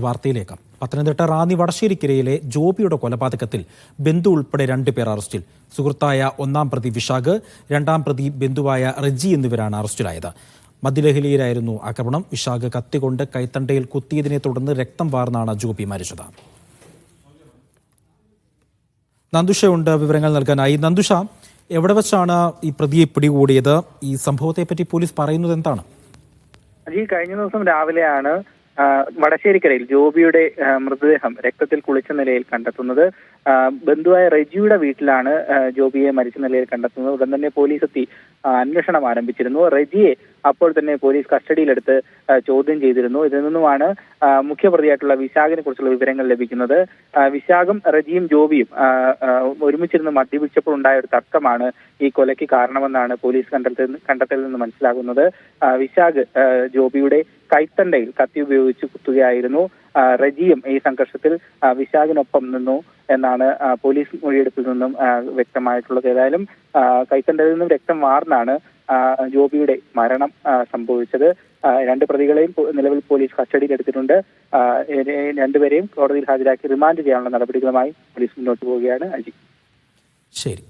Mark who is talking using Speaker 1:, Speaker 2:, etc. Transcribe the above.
Speaker 1: വാർത്തയിലേക്ക്. പത്തനംതിട്ട റാന്നി വടശ്ശേരിക്കരയിലെ ജോബിയുടെ കൊലപാതകത്തിൽ ബന്ധു ഉൾപ്പെടെ രണ്ടുപേർ അറസ്റ്റിൽ. സുഹൃത്തായ ഒന്നാം പ്രതി വിശാഖ് രണ്ടാം പ്രതി ബന്ധുവായ റജി എന്നിവരാണ് അറസ്റ്റിലായത്. മദ്യലഹരിയിലായിരുന്നു ആക്രമണം. വിശാഖ് കത്തികൊണ്ട് കൈത്തണ്ടയിൽ കുത്തിയതിനെ തുടർന്ന് രക്തം വാർന്നാണ് ജോബി മരിച്ചത്. നന്ദുഷയുണ്ട് വിവരങ്ങൾ നൽകാനായി. നന്ദുഷ എവിടെ വെച്ചാണ് ഈ പ്രതിയെ പിടികൂടിയത്? ഈ സംഭവത്തെ പറ്റി പോലീസ് പറയുന്നത് എന്താണ്?
Speaker 2: ഈ കഴിഞ്ഞ ദിവസം രാവിലെയാണ് വടശ്ശേരിക്കരയിൽ ജോബിയുടെ മൃതദേഹം രക്തത്തിൽ കുളിച്ച നിലയിൽ കണ്ടെത്തുന്നത്. ബന്ധുവായ റെജിയുടെ വീട്ടിലാണ് ജോബിയെ മരിച്ച നിലയിൽ കണ്ടെത്തുന്നത്. ഉടൻ തന്നെ പോലീസ് എത്തി അന്വേഷണം ആരംഭിച്ചിരുന്നു. റെജിയെ അപ്പോൾ തന്നെ പോലീസ് കസ്റ്റഡിയിലെടുത്ത് ചോദ്യം ചെയ്തിരുന്നു. ഇതിൽ നിന്നുമാണ് മുഖ്യപ്രതിയായിട്ടുള്ള വിശാഖിനെ കുറിച്ചുള്ള വിവരങ്ങൾ ലഭിക്കുന്നത്. വിശാഖും റജിയും ജോബിയും ഒരുമിച്ചിരുന്ന് മദ്യപിച്ചപ്പോൾ ഉണ്ടായ ഒരു തർക്കമാണ് ഈ കൊലയ്ക്ക് കാരണമെന്നാണ് പോലീസ് കണ്ടെത്തൽ കണ്ടെത്തലിൽ നിന്ന് മനസ്സിലാകുന്നത്. വിശാഖ് ജോബിയുടെ കൈത്തണ്ടയിൽ കത്തി ഉപയോഗിച്ച് കുത്തുകയായിരുന്നു. റജിയും ഈ സംഘർഷത്തിൽ വിശാഖിനൊപ്പം നിന്നു എന്നാണ് പോലീസ് മൊഴിയെടുപ്പിൽ നിന്നും വ്യക്തമായിട്ടുള്ളത്. ഏതായാലും കൈത്തണ്ടയിൽ നിന്നും രക്തം വാർന്നാണ് ജോബിയുടെ മരണം സംഭവിച്ചത്. രണ്ട് പ്രതികളെയും നിലവിൽ പോലീസ് കസ്റ്റഡിയിലെടുത്തിട്ടുണ്ട് രണ്ടുപേരെയും കോടതിയിൽ ഹാജരാക്കി റിമാൻഡ് ചെയ്യാനുള്ള നടപടികളുമായി പോലീസ് മുന്നോട്ട് പോവുകയാണ് അജി.
Speaker 1: ശരി.